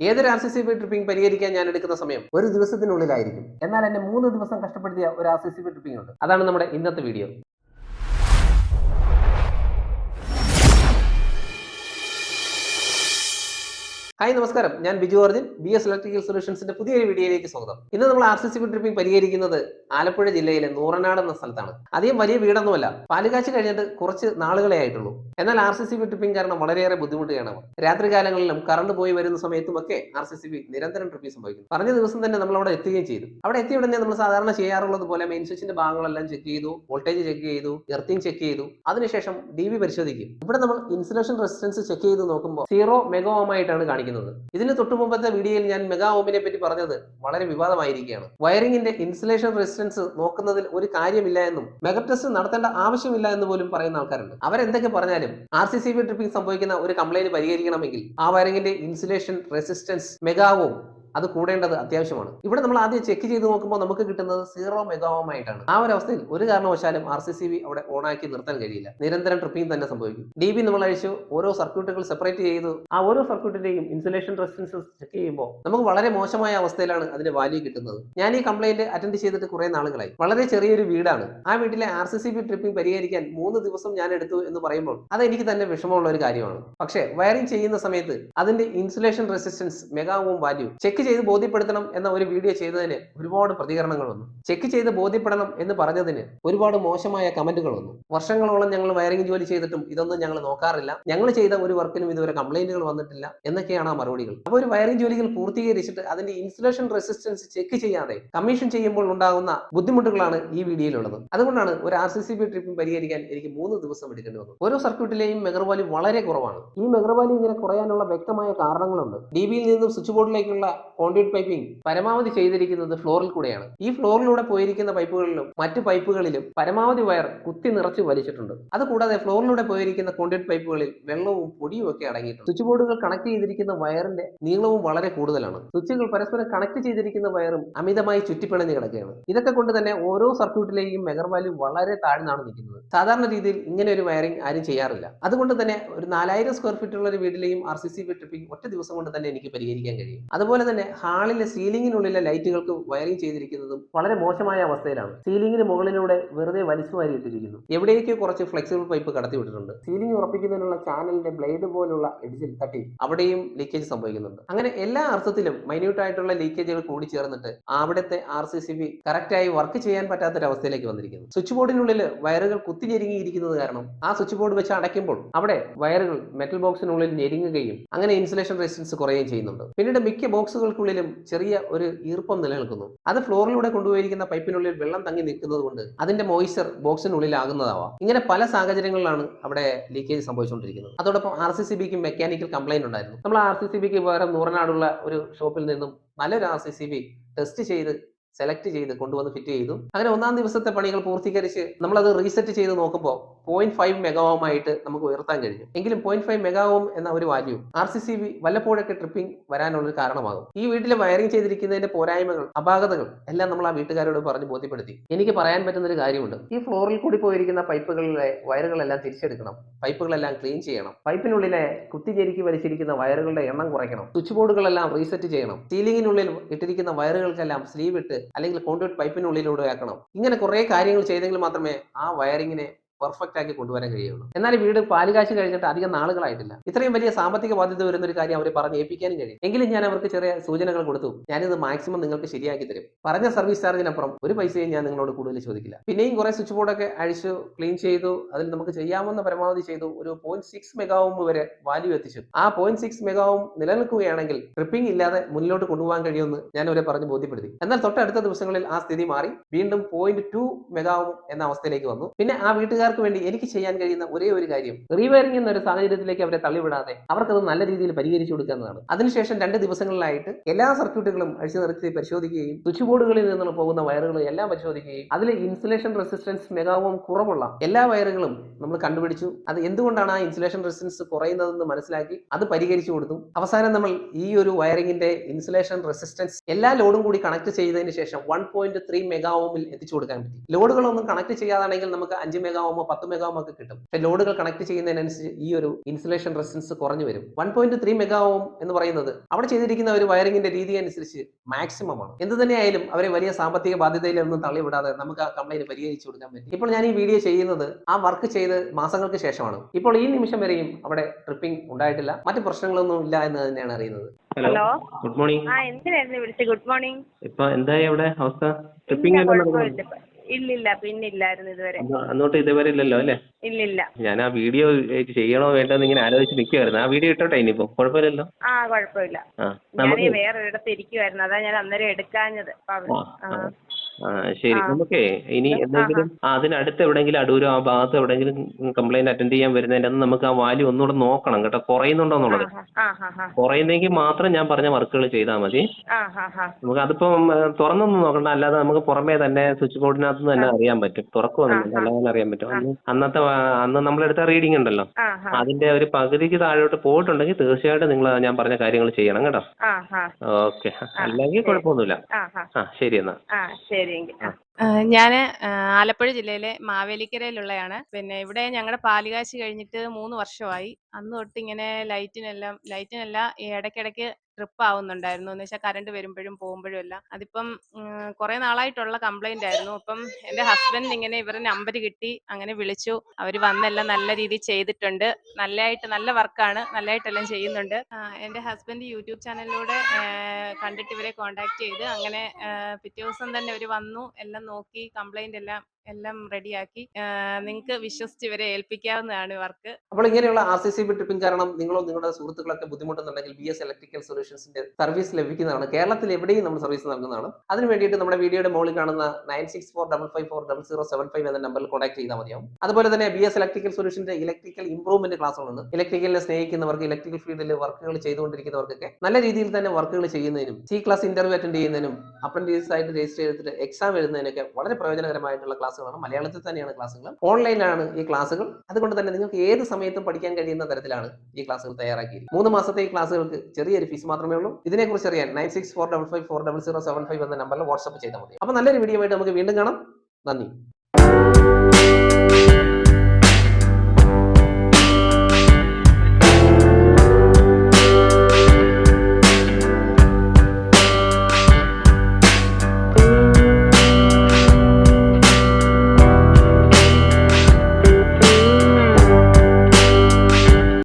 ഏതൊരു R C C B tripping പരിഹരിക്കാൻ ഞാൻ എടുക്കുന്ന സമയം ഒരു ദിവസത്തിനുള്ളിലായിരിക്കും. എന്നാൽ എന്നെ മൂന്ന് ദിവസം കഷ്ടപ്പെടുത്തിയ ഒരു R C C B tripping ഉണ്ട്. അതാണ് നമ്മുടെ ഇന്നത്തെ വീഡിയോ ഹായ് നമസ്കാരം. ഞാൻ Biju Arjun B S electrical സൊല്യൂഷൻസിന്റെ പുതിയൊരു വീഡിയോയിലേക്ക് സ്വാഗതം. ഇന്ന് നമ്മൾ ആർ സി സി ഡ്രിപ്പിംഗ് പരിഹരിക്കുന്നത് ആലപ്പുഴ ജില്ലയിലെ നൂറനാട് എന്ന സ്ഥലത്താണ്. അധികം വലിയ വീടൊന്നുമല്ല പാലുകാച്ച് കഴിഞ്ഞിട്ട് കുറച്ച് നാളുകളെ ആയിട്ടുള്ളൂ. എന്നാൽ ആർ സി സി ഡ്രിപ്പിംഗ് കാരണം വളരെയേറെ ബുദ്ധിമുട്ടുകയാണ്. രാത്രി കാലങ്ങളിലും കറണ്ട് പോയി വരുന്ന സമയത്തുമൊക്കെ ആർ സി സി ബി നിരന്തരം ട്രിപ്പിംഗ് സംഭവിക്കുന്നു പറഞ്ഞ ദിവസം തന്നെ നമ്മൾ അവിടെ എത്തുകയും ചെയ്തു. അവിടെ എത്തിയ ഉടനെ നമ്മൾ സാധാരണ ചെയ്യാറുള്ളത് പോലെ മെയിൻ സ്വിച്ചിന്റെ ഭാഗങ്ങളെല്ലാം ചെക്ക് ചെയ്തു വോൾട്ടേജ് ചെക്ക് ചെയ്തു എർത്തിങ് ചെക്ക് ചെയ്തു. അതിനുശേഷം ഡി വി പരിശോധിക്കും. ഇവിടെ നമ്മൾ ഇൻസുലേഷൻ റെസിസ്റ്റൻസ് ചെക്ക് ചെയ്ത് നോക്കുമ്പോൾ സീറോ മെഗാ ഓം ആയിട്ടാണ് കാണിക്കുന്നത്. ഇതിന് തൊട്ടു മുമ്പത്തെ വീഡിയോയിൽ ഞാൻ മെഗാ ഓമിനെ പറ്റി പറഞ്ഞത് വളരെ വിവാദമായിരിക്കുകയാണ്. വയറിംഗിന്റെ ഇൻസുലേഷൻ റെസിസ്റ്റൻസ് നോക്കുന്നതിൽ ഒരു കാര്യമില്ല എന്നും മെഗ ടെസ്റ്റ് നടത്തേണ്ട ആവശ്യമില്ല എന്ന് പോലും പറയുന്ന ആൾക്കാരുണ്ട്. അവരെന്തൊക്കെ പറഞ്ഞാലും R C C B tripping സംഭവിക്കുന്ന ഒരു കംപ്ലൈന്റ് പരിഹരിക്കണമെങ്കിൽ ആ വയറിംഗിന്റെ ഇൻസുലേഷൻ റെസിസ്റ്റൻസ് മെഗാവും അത് കൂടേണ്ടത് അത്യാവശ്യമാണ്. ഇവിടെ നമ്മൾ ആദ്യം ചെക്ക് ചെയ്ത് നോക്കുമ്പോൾ നമുക്ക് കിട്ടുന്നത് സീറോ മെഗാവോം ആയിട്ടാണ് ആ ഒരു അവസ്ഥയിൽ ഒരു കാരണവശാലും ആർ സി സി ബി അവിടെ ഓണാക്കി നിർത്താൻ കഴിയില്ല. നിരന്തരം ട്രിപ്പിംഗ് തന്നെ സംഭവിക്കും. ഡി ബി നമ്മൾ അഴിച്ചു ഓരോ സർക്യൂട്ടുകൾ സെപ്പറേറ്റ് ചെയ്ത്. ആ ഓരോ സർക്യൂട്ടിന്റെയും ഇൻസുലേഷൻ റെസിസ്റ്റൻസ് ചെക്ക് ചെയ്യുമ്പോൾ നമുക്ക് വളരെ മോശമായ അവസ്ഥയിലാണ് അതിന്റെ വാല്യൂ കിട്ടുന്നത്. ഞാൻ ഈ കംപ്ലൈന്റ് അറ്റൻഡ് ചെയ്തിട്ട് കുറെ നാളുകളായി. വളരെ ചെറിയൊരു വീടാണ്. ആ വീട്ടിലെ R C C B tripping പരിഹരിക്കാൻ മൂന്ന് ദിവസം ഞാൻ എടുത്തു എന്ന് പറയുമ്പോൾ അത് എനിക്ക് തന്നെ വിഷമമുള്ള ഒരു കാര്യമാണ്. പക്ഷേ വയറിംഗ് ചെയ്യുന്ന സമയത്ത് അതിന്റെ ഇൻസുലേഷൻ റെസിസ്റ്റൻസ് മെഗാവും വാല്യൂ ചെക്ക് ചെയ്ത് ബോധ്യപ്പെടുത്തണം എന്ന ഒരു വീഡിയോ ചെയ്തതിന് ഒരുപാട് പ്രതികരണങ്ങൾ വന്നു. ചെക്ക് ചെയ്ത് ബോധ്യപ്പെടണം എന്ന് പറഞ്ഞതിന് ഒരുപാട് മോശമായ കമന്റുകൾ വന്നു. വർഷങ്ങളോളം ഞങ്ങൾ വയറിംഗ് ജോലി ചെയ്തിട്ടും ഇതൊന്നും ഞങ്ങൾ നോക്കാറില്ല. ഞങ്ങൾ ചെയ്ത ഒരു വർക്കിനും ഇതുവരെ കംപ്ലൈന്റുകൾ വന്നിട്ടില്ല എന്നൊക്കെയാണ് ആ മറുപടികൾ. അപ്പോൾ ഒരു വയറിംഗ് ജോലികൾ പൂർത്തീകരിച്ചിട്ട് അതിന്റെ ഇൻസുലേഷൻ റെസിസ്റ്റൻസ് ചെക്ക് ചെയ്യാതെ കമ്മീഷൻ ചെയ്യുമ്പോൾ ഉണ്ടാകുന്ന ബുദ്ധിമുട്ടുകളാണ് ഈ വീഡിയോയിലുള്ളത്. അതുകൊണ്ടാണ് ഒരു ആർ സി സി ബി ട്രിപ്പും പരിഹരിക്കാൻ എനിക്ക് മൂന്ന് ദിവസം എടുക്കേണ്ടി വന്നു ഓരോ സർക്യൂട്ടിലെയും മെഗർവാലി വളരെ കുറവാണ്. ഈ മെഗർവാലി ഇങ്ങനെ കുറയാനുള്ള വ്യക്തമായ കാരണങ്ങളുണ്ട്. ഡി ബിയിൽ നിന്നും സ്വിച്ച് ബോർഡിലേക്കുള്ള കോൺഡ്യൂട്ട് പൈപ്പിംഗ് പരമാവധി ചെയ്തിരിക്കുന്നത് ഫ്ലോറിൽ കൂടെയാണ്. ഈ ഫ്ലോറിലൂടെ പോയിരിക്കുന്ന പൈപ്പുകളിലും മറ്റു പൈപ്പുകളിലും പരമാവധി വയർ കുത്തി നിറച്ച് വലിച്ചിട്ടുണ്ട്. അതുകൂടാതെ ഫ്ലോറിലൂടെ പോയിരിക്കുന്ന കോൺക്രീറ്റ് പൈപ്പുകളിൽ വെള്ളവും പൊടിയും ഒക്കെ അടങ്ങിയിട്ടുണ്ട്. സ്വിച്ച് ബോർഡുകൾ കണക്ട് ചെയ്തിരിക്കുന്ന വയറിന്റെ നീളവും വളരെ കൂടുതലാണ്. സ്വിച്ചുകൾ പരസ്പരം കണക്ട് ചെയ്തിരിക്കുന്ന വയറും അമിതമായി ചുറ്റിപ്പിണഞ്ഞ് കിടക്കുകയാണ്. ഇതൊക്കെ കൊണ്ട് തന്നെ ഓരോ സർക്യൂട്ടിലെയും മെഗർ വാല്യൂ വളരെ താഴ്ന്നാണ് നിൽക്കുന്നത്. സാധാരണ രീതിയിൽ ഇങ്ങനെ ഒരു വയറിംഗ് ആരും ചെയ്യാറില്ല. അതുകൊണ്ട് തന്നെ ഒരു നാലായിരം സ്ക്വയർ ഫീറ്റ് ഉള്ള ഒരു വീട്ടിലെയും ആർ സി സി ബി ഒറ്റ ദിവസം കൊണ്ട് തന്നെ എനിക്ക് പരിഹരിക്കാൻ കഴിയും. അതുപോലെ തന്നെ ഹാളിലെ സീലിംഗിനുള്ളിലെ ലൈറ്റുകൾക്ക് വയറിംഗ് ചെയ്തിരിക്കുന്നതും വളരെ മോശമായ അവസ്ഥയിലാണ്. സീലിംഗിന് മുകളിലൂടെ വെറുതെ വലിച്ചു വാരി ഇട്ടിരിക്കുന്നു. എവിടേക്ക് കുറച്ച് ഫ്ലെക്സിബിൾ പൈപ്പ് കടത്തിവിട്ടിട്ടുണ്ട് സീലിംഗ് ഉറപ്പിക്കുന്നതിനുള്ള ചാനലിന്റെ ബ്ലേഡ് പോലുള്ള എഡ്ജിൽ തട്ടി അവിടെയും ലീക്കേജ് സംഭവിക്കുന്നുണ്ട്. അങ്ങനെ എല്ലാ അർത്ഥത്തിലും മൈന്യൂട്ട് ആയിട്ടുള്ള ലീക്കേജുകൾ കൂടി ചേർന്നിട്ട് അവിടുത്തെ ആർ സി സി ബി കറക്റ്റായി വർക്ക് ചെയ്യാൻ പറ്റാത്തൊരവസ്ഥയിലേക്ക് വന്നിരിക്കുന്നു. സ്വിച്ച് ബോർഡിനുള്ളിൽ വയറുകൾ കുത്തിഞ്ഞെരുങ്ങിയിരിക്കുന്നത് കാരണം ആ സ്വിച്ച് ബോർഡ് വെച്ച് അടയ്ക്കുമ്പോൾ അവിടെ വയറുകൾ മെറ്റൽ ബോക്സിനുള്ളിൽ ഞെരുങ്ങുകയും അങ്ങനെ ഇൻസുലേഷൻ റെസിസ്റ്റൻസ് കുറയുകയും ചെയ്യുന്നുണ്ട്. പിന്നീട് മിക്ക ബോക്സുകൾക്കുള്ളിലും ചെറിയ ഒരു ഈർപ്പം നിലനിൽക്കുന്നു. അത് ഫ്ലോറിലൂടെ കൊണ്ടുപോയിരിക്കുന്ന പൈപ്പിനുള്ളിൽ വെള്ളം തങ്ങി നിൽക്കുന്നത് കൊണ്ട് അതിന്റെ മോയ്സ്ചർ ബോക്സിനുള്ളിൽ ആകുന്നതാവാം ഇങ്ങനെ പല സാഹചര്യങ്ങളിലാണ് അവിടെ ലീക്കേജ് സംഭവിച്ചുകൊണ്ടിരിക്കുന്നത്. അതോടൊപ്പം ആർ സി സി ബിക്ക് മെക്കാനിക്കൽ കംപ്ലൈന്റ് ഉണ്ടായിരുന്നു. നമ്മൾ ആർ സി സി ബിക്ക് വേറെ നൂറനാടുള്ള ഒരു ഷോപ്പിൽ നിന്നും നല്ലൊരു R C C B test ചെയ്ത് സെലക്ട് ചെയ്ത് കൊണ്ടുവന്ന് ഫിറ്റ് ചെയ്തു. അങ്ങനെ ഒന്നാം ദിവസത്തെ പണികൾ പൂർത്തീകരിച്ച് നമ്മളത് റീസെറ്റ് ചെയ്ത് നോക്കുമ്പോൾ പോയിന്റ് ഫൈവ് മെഗാവോം ആയിട്ട് നമുക്ക് ഉയർത്താൻ കഴിയും എങ്കിലും പോയിന്റ് ഫൈവ് മെഗാവോം എന്ന ഒരു value R C C B വല്ലപ്പോഴൊക്കെ ട്രിപ്പിംഗ് വരാനുള്ള ഒരു കാരണമാകും. ഈ വീട്ടിൽ വയറിംഗ് ചെയ്തിരിക്കുന്നതിന്റെ പോരായ്മകൾ അപാകതകൾ എല്ലാം നമ്മൾ ആ വീട്ടുകാരോട് പറഞ്ഞ് ബോധ്യപ്പെടുത്തി. എനിക്ക് പറയാൻ പറ്റുന്ന ഒരു കാര്യമുണ്ട്. ഈ ഫ്ലോറിൽ കൂടി പോയിരിക്കുന്ന പൈപ്പുകളിലെ വയറുകളെല്ലാം തിരിച്ചെടുക്കണം. പൈപ്പുകളെല്ലാം ക്ലീൻ ചെയ്യണം. പൈപ്പിനുള്ളിലെ കുത്തിചേരിക്ക് വലിച്ചിരിക്കുന്ന വയറുകളുടെ എണ്ണം കുറയ്ക്കണം. സ്വിച്ച് ബോർഡുകളെല്ലാം റീസെറ്റ് ചെയ്യണം. സീലിംഗിനുള്ളിൽ ഇട്ടിരിക്കുന്ന വയറുകൾക്കെല്ലാം സ്ലീവ് ഇട്ട് അല്ലെങ്കിൽ കോൺട്യൂട്ട് പൈപ്പിനുള്ളിലൂടെ ആക്കണം. ഇങ്ങനെ കുറെ കാര്യങ്ങൾ ചെയ്തെങ്കിൽ മാത്രമേ ആ വയറിങ്ങിനെ പെർഫെക്റ്റ് ആക്കി കൊണ്ടുവരാൻ കഴിയുള്ളൂ. എന്നാൽ വീട് പാലുകാശ് കഴിഞ്ഞിട്ട് അധികം നാളുകളായിട്ടില്ല. ഇത്രയും വലിയ സാമ്പത്തിക ബാധ്യത വരുന്ന ഒരു കാര്യം അവരെ പറഞ്ഞ് ഏൽപ്പിക്കാനും കഴിയും. എങ്കിലും ഞാൻ അവർക്ക് ചെറിയ സൂചനകൾ കൊടുത്തു. ഞാനിത് മാക്സിമം നിങ്ങൾക്ക് ശരിയാക്കി തരും. പറഞ്ഞ സർവീസ് ചാർജിനപ്പുറം ഒരു പൈസയും ഞാൻ നിങ്ങളോട് കൂടുതൽ ചോദിക്കില്ല. പിന്നെയും കുറെ സ്വിച്ച് ബോർഡൊക്കെ അഴിച്ചു ക്ലീൻ ചെയ്തു അതിൽ നമുക്ക് ചെയ്യാവുന്ന പരമാവധി ചെയ്തു ഒരു പോയിന്റ് സിക്സ് മെഗാവും വരെ വാല്യൂ എത്തിച്ചു. ആ പോയിന്റ് സിക്സ് മെഗാവും നിലനിൽക്കുകയാണെങ്കിൽ ട്രിപ്പിംഗ് ഇല്ലാതെ മുന്നിലോട്ട് കൊണ്ടുപോകാൻ കഴിയുമെന്ന് ഞാൻ അവരെ പറഞ്ഞ് ബോധ്യപ്പെടുത്തി. എന്നാൽ തൊട്ടടുത്ത ദിവസങ്ങളിൽ ആ സ്ഥിതി മാറി. വീണ്ടും പോയിന്റ് ടു മെഗാവും എന്ന അവസ്ഥയിലേക്ക് വന്നു. പിന്നെ ആ വീട്ടുകാർക്ക് വേണ്ടി എനിക്ക് ചെയ്യാൻ കഴിയുന്ന ഒരേ ഒരു കാര്യം റീവയറിംഗ് എന്നൊരു സാഹചര്യത്തിലേക്ക് അവരെ തള്ളിവിടാതെ അവർക്കത് നല്ല രീതിയിൽ പരിഹരിച്ചു കൊടുക്കുന്നതാണ് അതിനുശേഷം രണ്ട് ദിവസങ്ങളിലായിട്ട് എല്ലാ സർക്യൂട്ടുകളും അഴിച്ചു നിർത്തി പരിശോധിക്കുകയും സ്വിച്ച് ബോർഡുകളിൽ നിന്നുള്ള പോകുന്ന വയറുകളും എല്ലാം പരിശോധിക്കുകയും അതിൽ ഇൻസുലേഷൻ റെസിസ്റ്റൻസ് മെഗാവും കുറവുള്ള എല്ലാ വയറുകളും നമ്മൾ കണ്ടുപിടിച്ചു. അത് എന്തുകൊണ്ടാണ് ആ ഇൻസുലേഷൻ റെസിസ്റ്റൻസ് കുറയുന്നതെന്ന് മനസ്സിലാക്കി അത് പരിഹരിച്ചു കൊടുത്തു. അവസാനം നമ്മൾ ഈ ഒരു വയറിംഗിന്റെ ഇൻസുലേഷൻ റെസിസ്റ്റൻസ് എല്ലാ ലോഡും കൂടി കണക്ട് ചെയ്തതിന് ശേഷം വൺ പോയിന്റ് ത്രീ മെഗാവോമിൽ എത്തിച്ചു കൊടുക്കാൻ പറ്റി. ലോഡുകളൊന്നും കണക്ട് ചെയ്യാതാണെങ്കിൽ നമുക്ക് അഞ്ച് മെഗാവോം ഓമോ പത്ത് മെഗാ ഓമോ ഒക്കെ കിട്ടും. പക്ഷെ ലോഡുകൾ കണക്ട് ചെയ്യുന്നതിനനുസരിച്ച് ഈ ഒരു ഇൻസുലേഷൻ റെസിസ്റ്റൻസ് കുറഞ്ഞു വരും. One point three mega ohm എന്ന് പറയുന്നത് അവിടെ ചെയ്തിരിക്കുന്ന ഒരു വയറിംഗിന്റെ രീതി അനുസരിച്ച് മാക്സിമം ആണ്. എന്ത് തന്നെയായാലും അവരെ വലിയ സാമ്പത്തിക ബാധ്യതയിലൊന്നും തള്ളിവിടാതെ നമുക്ക് ആ കംപ്ലൈന്റ് പരിഹരിച്ചു കൊടുക്കാൻ പറ്റും. ഇപ്പോൾ ഞാൻ ഈ വീഡിയോ ചെയ്യുന്നത് ആ വർക്ക് ചെയ്ത് മാസങ്ങൾക്ക് ശേഷമാണ്. ഇപ്പോൾ ഈ നിമിഷം വരെയും അവിടെ ട്രിപ്പിംഗ് ഉണ്ടായിട്ടില്ല. മറ്റു പ്രശ്നങ്ങളൊന്നും ഇല്ല എന്ന് തന്നെയാണ് അറിയുന്നത്. ഹലോ ഹലോ ഗുഡ് മോർണിംഗ് ആ എന്തിനായിരുന്നു വിളിച്ചത് ഗുഡ് മോർണിംഗ് ഇപ്പൊ എന്തായി അവിടെ അവസ്ഥ? ട്രിപ്പിംഗ് ഇല്ലില്ല പിന്നില്ലായിരുന്നു ഇതുവരെ. അന്നോട്ട് ഇതുവരെ ഇല്ലല്ലോ അല്ലേ? ഇല്ലില്ല. ഞാൻ ആ വീഡിയോ ചെയ്യണോ വേണ്ടെന്ന് ഇങ്ങനെ ആലോചിച്ച് നിൽക്കുവായിരുന്നു ആ വീഡിയോ ഇട്ടോട്ടെ ഇനിയിപ്പോ? കുഴപ്പമില്ലല്ലോ? ആ കുഴപ്പമില്ല. ആ വേറെ വേറൊരിടത്ത് ഇരിക്കുവായിരുന്നു. അതാ ഞാൻ അന്നേരം എടുക്കാഞ്ഞത്. ആ. ശരി. നമുക്കേ ഇനി എന്തെങ്കിലും അതിനടുത്ത് എവിടെങ്കിലും അടൂരോ ആ ഭാഗത്ത് എവിടെങ്കിലും കംപ്ലൈന്റ് അറ്റൻഡ് ചെയ്യാൻ വരുന്നതിന്റെ അന്ന് നമുക്ക് ആ വാല്യൂ ഒന്നുകൂടെ നോക്കണം കേട്ടോ. കുറയുന്നുണ്ടോ എന്നുള്ളത്. കുറയുന്നെങ്കിൽ മാത്രം ഞാൻ പറഞ്ഞ വർക്കുകൾ ചെയ്താൽ മതി. നമുക്ക് അതിപ്പം തുറന്നൊന്നും നോക്കണ്ട. അല്ലാതെ നമുക്ക് പുറമേ തന്നെ സ്വിച്ച് ബോർഡിനകത്ത് തന്നെ അറിയാൻ പറ്റും. തുറക്കുമൊന്നും ആ, ആ. അല്ലാതെ അറിയാൻ പറ്റും. അന്ന് അന്നത്തെ അന്ന് നമ്മളെടുത്ത റീഡിംഗ് ഉണ്ടല്ലോ. അതിന്റെ ഒരു പകുതിക്ക് താഴോട്ട് പോയിട്ടുണ്ടെങ്കിൽ തീർച്ചയായിട്ടും നിങ്ങൾ ഞാൻ പറഞ്ഞ കാര്യങ്ങൾ ചെയ്യണം കേട്ടോ. ഓക്കെ. അല്ലെങ്കിൽ കുഴപ്പമൊന്നുമില്ല. ആ, ശരി എന്നാ. ആ ശരിയെങ്കിൽ ഞാൻ ആലപ്പുഴ ജില്ലയിലെ മാവേലിക്കരയിലുള്ളയാണ്. പിന്നെ ഇവിടെ ഞങ്ങളുടെ പാലുകാശി കഴിഞ്ഞിട്ട് മൂന്ന് വർഷമായി അന്ന് തൊട്ട് ഇങ്ങനെ ലൈറ്റിനെല്ലാം ലൈറ്റിനല്ല ഇടയ്ക്കിടയ്ക്ക് ട്രിപ്പ് ആവുന്നുണ്ടായിരുന്നു എന്ന് വെച്ചാൽ കറണ്ട് വരുമ്പോഴും പോകുമ്പോഴും എല്ലാം. അതിപ്പം കുറെ നാളായിട്ടുള്ള കംപ്ലൈന്റ് ആയിരുന്നു. അപ്പം എന്റെ ഹസ്ബൻഡ് ഇങ്ങനെ ഇവരെ നമ്പർ കിട്ടി അങ്ങനെ വിളിച്ചു. അവർ വന്നെല്ലാം നല്ല രീതിയിൽ ചെയ്തിട്ടുണ്ട്. നല്ലതായിട്ട് നല്ല വർക്കാണ്. നല്ലതായിട്ടെല്ലാം ചെയ്യുന്നുണ്ട്. എന്റെ ഹസ്ബൻഡ് യൂട്യൂബ് ചാനലിലൂടെ കണ്ടിട്ട് ഇവരെ കോണ്ടാക്ട് ചെയ്ത് അങ്ങനെ പിറ്റേ ദിവസം തന്നെ അവർ വന്നു. എല്ലാം നോക്കി കംപ്ലൈന്റ് എല്ലാം എല്ലാം റെഡിയാക്കി. നിങ്ങൾക്ക് വിശ്വസിച്ച് ഇവരെ ഏൽപ്പിക്കാവുന്നതാണ് വർക്ക്. അപ്പോൾ ഇങ്ങനെയുള്ള R C C B tripping കാരണം നിങ്ങളോ നിങ്ങളുടെ സുഹൃത്തുക്കളൊക്കെ ബുദ്ധിമുട്ടുന്നുണ്ടെങ്കിൽ ബി എസ് ഇലക്ട്രിക്കൽ സൊല്യൂഷൻസിന്റെ സർവീസ് ലഭിക്കുന്നതാണ്. കേരളത്തിൽ എവിടെയും നമ്മൾ സർവീസ് നൽകുന്നതാണ്. അതിന് വേണ്ടിയിട്ട് നമ്മുടെ വീഡിയോയുടെ മുകളിൽ കാണുന്ന nine six four double five four double zero seven five എന്ന നമ്പറിൽ കോൺടാക്ട് ചെയ്താൽ മതിയാവും. അതുപോലെ തന്നെ ബി എസ് ഇലക്ട്രിക്കൽ സൊല്യൂഷന്റെ ഇലക്ട്രിക്കൽ ഇംപ്രൂവ്മെന്റ് ക്ലാസ്സുകളുണ്ട്. ഇലക്ട്രിക്കലിനെ സ്നേഹിക്കുന്നവർക്ക് ഇലക്ട്രിക്കൽ ഫീൽഡിൽ വർക്കുകൾ ചെയ്തുകൊണ്ടിരിക്കുന്നവർക്കൊക്കെ നല്ല രീതിയിൽ തന്നെ വർക്കുകൾ ചെയ്യുന്നതിനും സി ക്ലാസ് ഇന്റർവ്യൂ അറ്റൻഡ് ചെയ്യുന്നതിനും അപ്രന്റീസ് ആയിട്ട് രജിസ്റ്റർ ചെയ്തിട്ട് എക്സാം എഴുതുന്നതിനൊക്കെ വളരെ പ്രയോജനകരമായിട്ടുള്ള ക്ലാസ്സുകളാണ്. മലയാളത്തിൽ തന്നെയാണ് ക്ലാസ്സുകൾ. ഓൺലൈനാണ് ഈ ക്ലാസ്സുകൾ. അതുകൊണ്ട് തന്നെ നിങ്ങൾക്ക് ഏത് സമയത്തും പഠിക്കാൻ കഴിയുന്ന തരത്തിലാണ് ഈ ക്ലാസ്സുകൾ തയ്യാറാക്കിയിരിക്കുന്നത്. മൂന്ന് മാസത്തെ ഈ ക്ലാസ്സുകൾക്ക് ചെറിയൊരു ഫീസ് മാത്രമേ ഉള്ളൂ. ഇതിനെക്കുറിച്ച് അറിയാൻ nine six four double five four double zero seven five എന്ന നമ്പറിൽ വാട്സ്ആപ്പ് ചെയ്താൽ മതി. അപ്പോൾ നല്ലൊരു വീഡിയോ ആയിട്ട് നമുക്ക് വീണ്ടും കാണാം. നന്ദി.